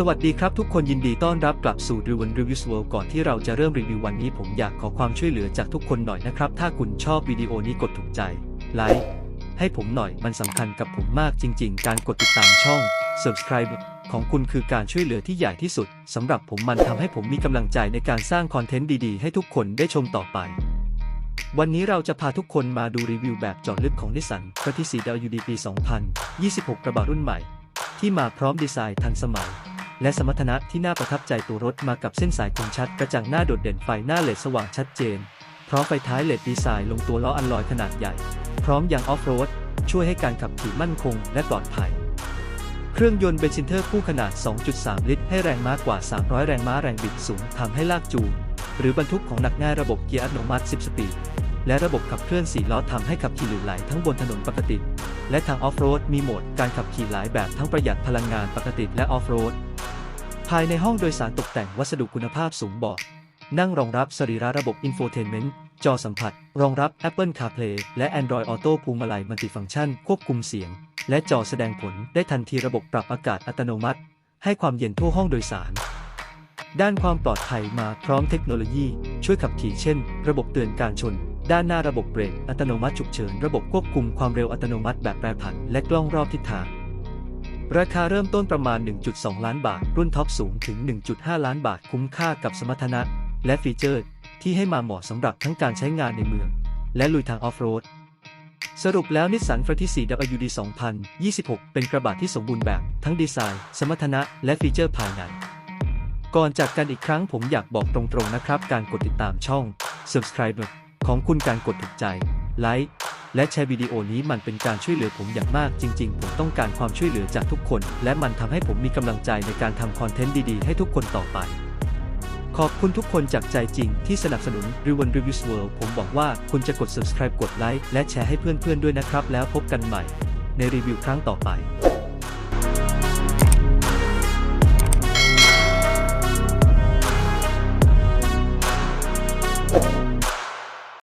สวัสดีครับทุกคนยินดีต้อนรับกลับสู่ r e w i n Reviews World ก่อนที่เราจะเริ่มรีวิววันนี้ผมอยากขอความช่วยเหลือจากทุกคนหน่อยนะครับ ถ้าคุณชอบวิดีโอนี้กดถูกใจ ไลค์ ให้ผมหน่อยมันสำคัญกับผมมากจริง ๆ การกดติดตามช่อง Subscribe ของคุณคือการช่วยเหลือที่ใหญ่ที่สุดสำหรับผมมันทำให้ผมมีกำลังใจในการสร้างคอนเทนต์ดีๆ ให้ทุกคนได้ชมต่อไป วันนี้เราจะพาทุกคนมาดูรีวิวแบบเจาะลึกของนิสสันกระที่ 4WD ปี 2026 กระบะรุ่นใหม่ ที่มาพร้อมดีไซน์ทันสมัย และสมรรถนะที่น่าประทับใจตัวรถมากับเส้นสายคมชัดกระจังหน้าโดดเด่นไฟหน้าเลดสว่างชัดเจน พร้อมไฟท้ายเลดดีไซน์ลงตัวล้ออัลลอยขนาดใหญ่ พร้อมยางออฟโรดช่วยให้การขับขี่มั่นคงและปลอดภัย เครื่องยนต์เบนซินเทอร์คู่ขนาด 2.3 ลิตร ให้แรงม้ากว่า 300 แรงม้าแรงบิดสูงทำให้ลากจูงหรือบรรทุกของหนักง่ายระบบเกียร์อัตโนมัติ 10 สปีด และระบบขับเคลื่อน4ล้อทำให้ขับขี่หลื่นไหลทั้งบนถนนปกติ และทางออฟโรดมีโหมดการขับขี่หลายแบบทั้งประหยัดพลังงานปกติและออฟโรด ภายในห้องโดยสารตกแต่งวัสดุคุณภาพสูงเบาะนั่งรองรับสรีระระบบอินโฟเทนเมนต์จอสัมผัส รองรับ Apple CarPlay และ Android Auto พวงมาลัยมัลติฟังก์ชัน ควบคุมเสียง และจอแสดงผลได้ทันทีระบบปรับอากาศอัตโนมัติ ให้ความเย็นทั่วห้องโดยสาร ด้านความปลอดภัยมาพร้อมเทคโนโลยี ช่วยขับขี่เช่น ระบบเตือนการชน ด้านหน้าระบบเบรกอัตโนมัติฉุกเฉิน ระบบควบคุมความเร็วอัตโนมัติแบบแปรผัน และกล้องรอบทิศทาง ราคาเริ่มต้นประมาณ 1.2 ล้านบาท รุ่นท็อปสูงถึง 1.5 ล้านบาทคุ้มค่ากับสมรรถนะ และฟีเจอร์ที่ให้มาเหมาะสำหรับทั้งการใช้งานในเมือง และลุยทางออฟโรด สรุปแล้วนิสสันฟร a ที่4 WD 2026 เป็นกระบะที่สมบูรณ์แบบทั้งดีไซน์ สมรรถนะ และฟีเจอร์ภายใน ก่อนจากกันอีกครั้งผมอยากบอกตรงๆนะครับ การกดติดตามช่อง Subscribe ของคุณการกดถูกใจไลค์ และแชร์วิดีโอนี้มันเป็นการช่วยเหลือผมอย่างมากจริง ๆ ผมต้องการความช่วยเหลือจากทุกคน และมันทำให้ผมมีกำลังใจในการทำคอนเทนต์ดีๆ ให้ทุกคนต่อไปขอบคุณทุกคนจากใจจริงที่สนับสนุน r e w o n Reviews World ผมบอกว่าคุณจะกด subscribe กดไลค์และแชร์ให้เพื่อนๆด้วยนะครับ แล้วพบกันใหม่ในรีวิวครั้งต่อไป